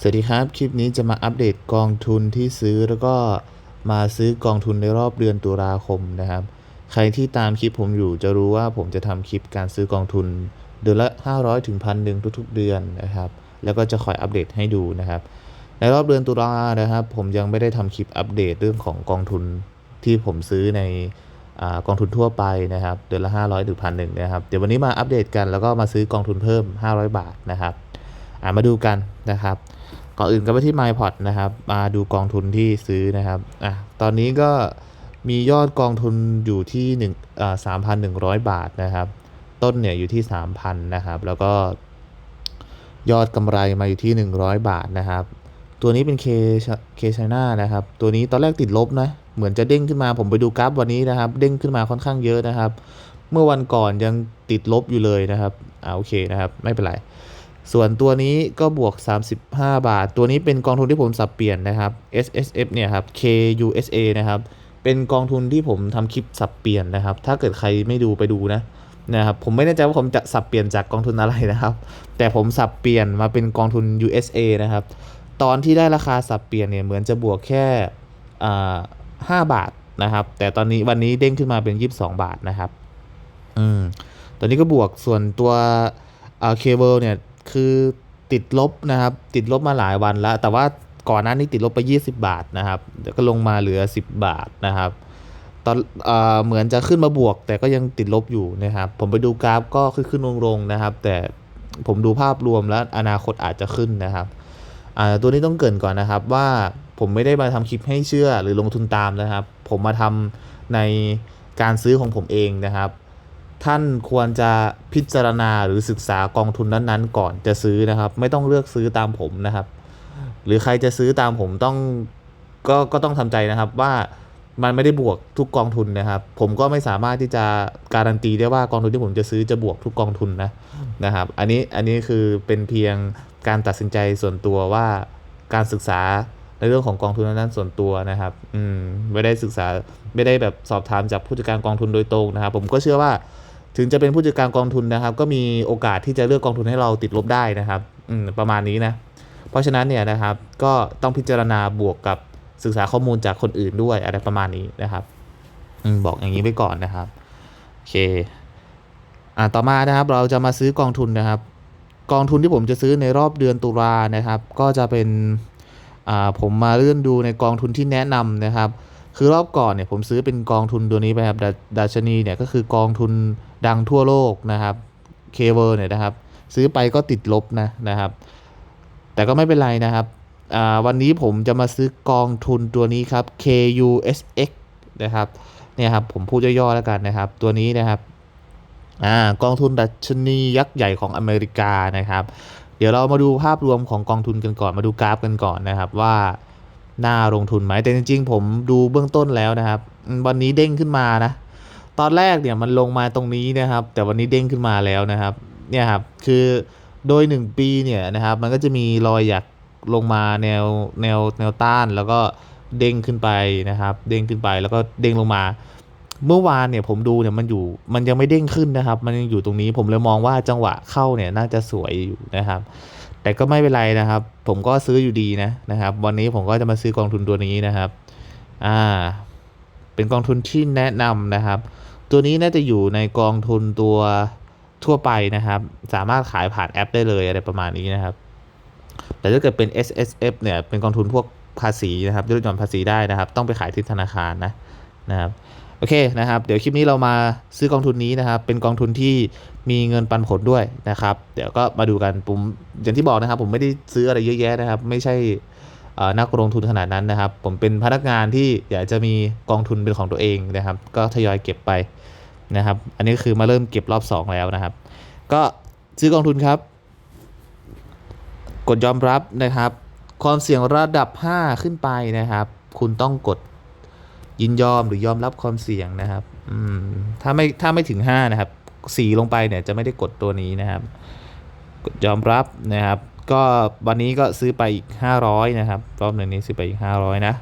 สวัสดีครับ คลิปนี้จะมาอัปเดตกองทุนที่ซื้อแล้วก็มาซื้อกองทุนในรอบเดือนตุลาคมนะครับ ใครที่ตามคลิปผมอยู่จะรู้ว่าผมจะทำคลิปการซื้อกองทุนเดือนละ 500ถึงพันหนึ่งทุกๆเดือนนะครับ แล้วก็จะคอยอัปเดตให้ดูนะครับ ในรอบเดือนตุลานะครับ ผมยังไม่ได้ทำคลิปอัปเดตเรื่องของกองทุนที่ผมซื้อในอกองทุนทั่วไปนะครับ เดือนละ 500ถึงพันหนึ่งนะครับ เดี๋ยววันนี้มาอัปเดตกันแล้วก็มาซื้อกองทุนเพิ่ม 500 บาทนะครับ มาดูกันนะครับก่อนอื่นก็ไปที่ MyPort นะครับ มาดูกองทุนที่ซื้อนะครับอะตอนนี้ก็มียอดกองทุนอยู่ที่1อ่า3,100บาทนะครับ ต้นเนี่ยอยู่ที่3,000นะครับ แล้วก็ยอดกำไรมาอยู่ที่100บาทนะครับ ตัวนี้เป็น K K China นะครับ ตัวนี้ตอนแรกติดลบนะ เหมือนจะเด้งขึ้นมาผมไปดูกราฟวันนี้นะครับ เด้งขึ้นมาค่อนข้างเยอะนะครับ เมื่อวันก่อนยังติดลบอยู่เลยนะครับอ่าโอเคนะครับ ไม่เป็นไร ส่วนตัวนี้ก็บวก 35 บาท ตัวนี้เป็นกองทุนที่ผมสับเปลี่ยนนะครับ S S F เนี่ยครับ K U S A นะครับ เป็นกองทุนที่ผมทำคลิปสับเปลี่ยนนะครับ ถ้าเกิดใครไม่ดูไปดูนะนะครับผมไม่แน่ใจว่าผมจะสับเปลี่ยนจากกองทุนอะไรนะครับ แต่ผมสับเปลี่ยนมาเป็นกองทุน USA นะครับ ตอนที่ได้ราคาสับเปลี่ยนเนี่ยเหมือนจะบวกแค่อ่า5บาทนะครับ แต่ตอนนี้วันนี้เด้งขึ้นมาเป็น 22 บาทนะครับ อืม ตอนนี้ก็บวกส่วนตัวอ่าเคเบิลเนี่ย คือติดลบนะครับ ติดลบมาหลายวันแล้ว แต่ว่าก่อนหน้านี้ติดลบไป 20 บาทนะครับเดี๋ยวก็ลงมาเหลือ 10 บาทนะครับตอนเอ่อเหมือนจะขึ้นมาบวก แต่ก็ยังติดลบอยู่นะครับ ผมไปดูกราฟก็ขึ้นขึ้นลงลงๆนะครับ แต่ผมดูภาพรวมแล้วอนาคตอาจจะขึ้นนะครับอ่าตัวนี้ต้องเกินก่อนนะครับว่าผมไม่ได้มาทำคลิปให้เชื่อหรือลงทุนตามนะครับ ผมมาทำในการซื้อของผมเองนะครับ ท่านควรจะพิจารณาหรือศึกษากองทุนนั้นๆ ก่อนจะซื้อนะครับ ไม่ต้องเลือกซื้อตามผมนะครับ หรือใครจะซื้อตามผมต้องก็ก็ต้องทำใจนะครับว่ามันไม่ได้บวกทุกกองทุนนะครับ ผมก็ไม่สามารถที่จะการันตีได้ว่ากองทุนที่ผมจะซื้อจะบวกทุกกองทุนนะนะครับ อันนี้อันนี้คือเป็นเพียงการตัดสินใจส่วนตัวว่าการศึกษาในเรื่องของกองทุนนั้นๆส่วนตัวนะครับ อืมไม่ได้ศึกษาไม่ได้แบบสอบถามจากผู้จัดการกองทุนโดยตรงนะครับ ผมก็เชื่อว่า ถึงจะเป็นผู้จัดการกองทุนนะครับ ก็มีโอกาสที่จะเลือกกองทุนให้เราติดลบได้นะครับประมาณนี้นะ เพราะฉะนั้นเนี่ยนะครับ ก็ต้องพิจารณาบวกกับศึกษาข้อมูลจากคนอื่นด้วยอะไรประมาณนี้นะครับอบอกอย่างนี้ไว้ก่อนนะครับโอเคอ่าต่อมานะครับเราจะมาซื้อกองทุนนะครับ กองทุนที่ผมจะซื้อในรอบเดือนตุลานะครับ ก็จะเป็นอ่าผมมาเลื่อนดูในกองทุนที่แนะนำนะครับ คือรอบก่อนเนี่ยผมซื้อเป็นกองทุนตัวนี้ไปครับดาดชนีเนี่ยก็คือกองทุน ดังทั่วโลกนะครับเคเวอร์เนี่ยนะครับ ซื้อไปก็ติดลบนะนะครับ แต่ก็ไม่เป็นไรนะครับวันนี้ผมจะมาซื้อกองทุนตัวนี้ครับ KUSX นะครับเนี่ยครับผมพูดย่อๆแล้วกันนะครับ ตัวนี้นะครับอ่ากองทุนดัชนียักษ์ใหญ่ของอเมริกานะครับ เดี๋ยวเรามาดูภาพรวมของกองทุนกันก่อนมาดูกราฟกันก่อนนะครับว่าน่าลงทุนไหมแต่จริงๆ ผมดูเบื้องต้นแล้วนะครับ วันนี้เด้งขึ้นมานะ ตอนแรกเนี่ยมันลงมาตรงนี้นะครับ แต่วันนี้เด้งขึ้นมาแล้วนะครับ เนี่ยครับ คือโดย 1 ปีเนี่ยนะครับ มันก็จะมีรอยหยักลงมาแนวแนวแนวต้านแล้วก็เด้งขึ้นไปนะครับ เด้งขึ้นไปแล้วก็เด้งลงมา เมื่อวานเนี่ยผมดูเนี่ยมันอยู่มันยังไม่เด้งขึ้นนะครับ มันยังอยู่ตรงนี้ผมเลยมองว่าจังหวะเข้าเนี่ยน่าจะสวยอยู่นะครับ แต่ก็ไม่เป็นไรนะครับ ผมก็ซื้ออยู่ดีนะนะครับ วันนี้ผมก็จะมาซื้อกองทุนตัวนี้นะครับ อ่า เป็นกองทุนที่แนะนำนะครับ ตัวนี้น่าจะอยู่ในกองทุนตัวทั่วไปนะครับ สามารถขายผ่านแอปได้เลยอะไรประมาณนี้นะครับ แต่ถ้าเกิดเป็น S S F เนี่ยเป็นกองทุนพวกภาษีนะครับลดหย่อนภาษีได้นะครับ ต้องไปขายที่ธนาคารนะนะครับโอเคนะครับ เดี๋ยวคลิปนี้เรามาซื้อกองทุนนี้นะครับ เป็นกองทุนที่มีเงินปันผลด้วยนะครับ เดี๋ยวก็มาดูกันผมอย่างที่บอกนะครับ ผมไม่ได้ซื้ออะไรเยอะแยะนะครับ ไม่ใช่ นักลงทุนขนาดนั้นนะครับ ผมเป็นพนักงานที่อยากจะมีกองทุนเป็นของตัวเองนะครับ ก็ทยอยเก็บไปนะครับ อันนี้คือมาเริ่มเก็บรอบ 2 แล้วนะครับ ก็ซื้อกองทุนครับ กดยอมรับนะครับ ความเสี่ยงระดับ 5 ขึ้นไปนะครับ คุณต้องกดยินยอมหรือยอมรับความเสี่ยงนะครับถ้าไม่ถ้าไม่ถึง 5 นะครับ 4 ลงไปเนี่ยจะไม่ได้กดตัวนี้นะครับ กดยอมรับนะครับ ก็วันนี้ก็ซื้อไปอีก 500 นะครับ รอบหนึ่งนี้ซื้อไปอีก 500 นะ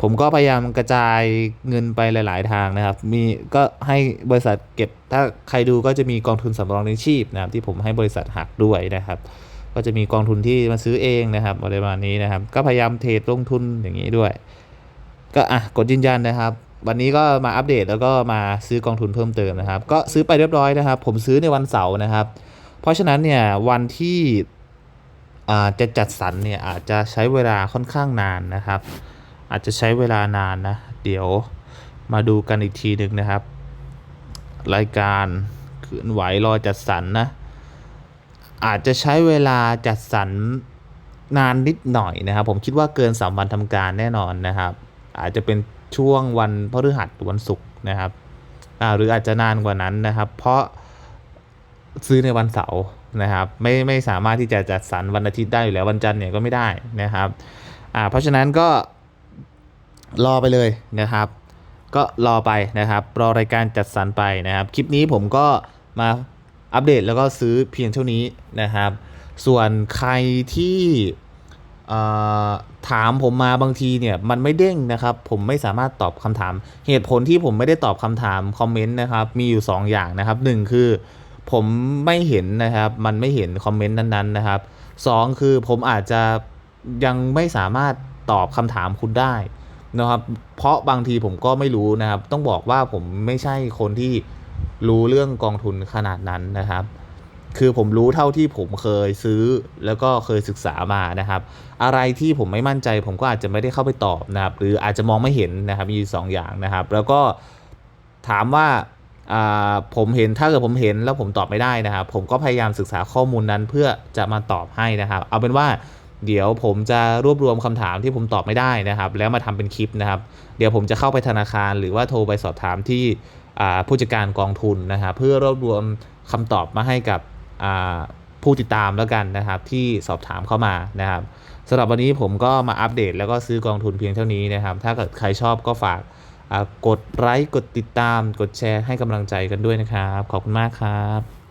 ผมก็พยายามกระจายเงินไปหลาย ๆ ทางนะครับ มีก็ให้บริษัทเก็บ ถ้าใครดูก็จะมีกองทุนสำรองเลี้ยงชีพนะครับ ที่ผมให้บริษัทหักด้วยนะครับ ก็จะมีกองทุนที่มาซื้อเองนะครับอะไรประมาณนี้นะครับ ก็พยายามเทรดลงทุนอย่างนี้ด้วย ก็อะกดยืนยันนะครับวันนี้ก็มาอัปเดตแล้วก็มาซื้อกองทุนเพิ่มเติมนะครับ ก็ซื้อไปเรียบร้อยนะครับ ผมซื้อในวันเสาร์นะครับ เพราะฉะนั้นเนี่ยวันที่จะจัดสรรเนี่ยอาจจะใช้เวลาค่อนข้างนานนะครับ อาจจะใช้เวลานานนะ เดี๋ยวมาดูกันอีกทีหนึ่งนะครับ รายการเคลื่อนไหวรอจัดสรรนะอาจจะใช้เวลาจัดสรรนานนิดหน่อยนะครับ ผมคิดว่าเกิน 3 วันทำการแน่นอนนะครับ อาจจะเป็นช่วงวันพฤหัสวันศุกร์นะครับหรืออาจจะนานกว่านั้นนะครับ เพราะ ซื้อในวันเสาร์นะครับไม่ไม่สามารถที่จะจัดสรรวันอาทิตย์ได้อยู่แล้ววันจันทร์เนี่ยก็ไม่ได้นะครับอ่าเพราะฉะนั้นก็รอไปเลยนะครับ ก็รอไปนะครับ รอรายการจัดสรรไปนะครับ คลิปนี้ผมก็มาอัปเดตแล้วก็ซื้อเพียงเท่านี้นะครับ ส่วนใครที่ถามผมมาบางทีเนี่ยมันไม่เด้งนะครับ ผมไม่สามารถตอบคำถาม เหตุผลที่ผมไม่ได้ตอบคำถามคอมเมนต์นะครับ มีอยู่ 2 อย่างนะครับหนึ่งคือ ผมไม่เห็นนะครับ มันไม่เห็นคอมเมนต์นั้นๆนะครับสองคือผมอาจจะยังไม่สามารถตอบคำถามคุณได้นะครับ เพราะบางทีผมก็ไม่รู้นะครับ ต้องบอกว่าผมไม่ใช่คนที่รู้เรื่องกองทุนขนาดนั้นนะครับ คือผมรู้เท่าที่ผมเคยซื้อแล้วก็เคยศึกษามานะครับ อะไรที่ผมไม่มั่นใจ ผมก็อาจจะไม่ได้เข้าไปตอบนะครับ หรืออาจจะมองไม่เห็นนะครับยี่สองอย่างนะครับ แล้วก็ถามว่า ผมเห็นถ้าเกิดผมเห็นแล้วผมตอบไม่ได้นะครับ ผมก็พยายามศึกษาข้อมูลนั้นเพื่อจะมาตอบให้นะครับ เอาเป็นว่าเดี๋ยวผมจะรวบรวมคำถามที่ผมตอบไม่ได้นะครับ แล้วมาทำเป็นคลิปนะครับ เดี๋ยวผมจะเข้าไปธนาคาร หรือว่าโทรไปสอบถามที่ผู้จัดการกองทุนนะครับเพื่อรวบรวมคำตอบมาให้กับผู้ติดตามแล้วกันนะครับ ที่สอบถามเข้ามานะครับสำหรับวันนี้ผมก็มาอัปเดตแล้วก็ซื้อกองทุนเพียงเท่านี้นะครับ ถ้าเกิดใครชอบก็ฝาก กดไลค์กดติดตาม กดแชร์ให้กำลังใจกันด้วยนะครับ ขอบคุณมากครับ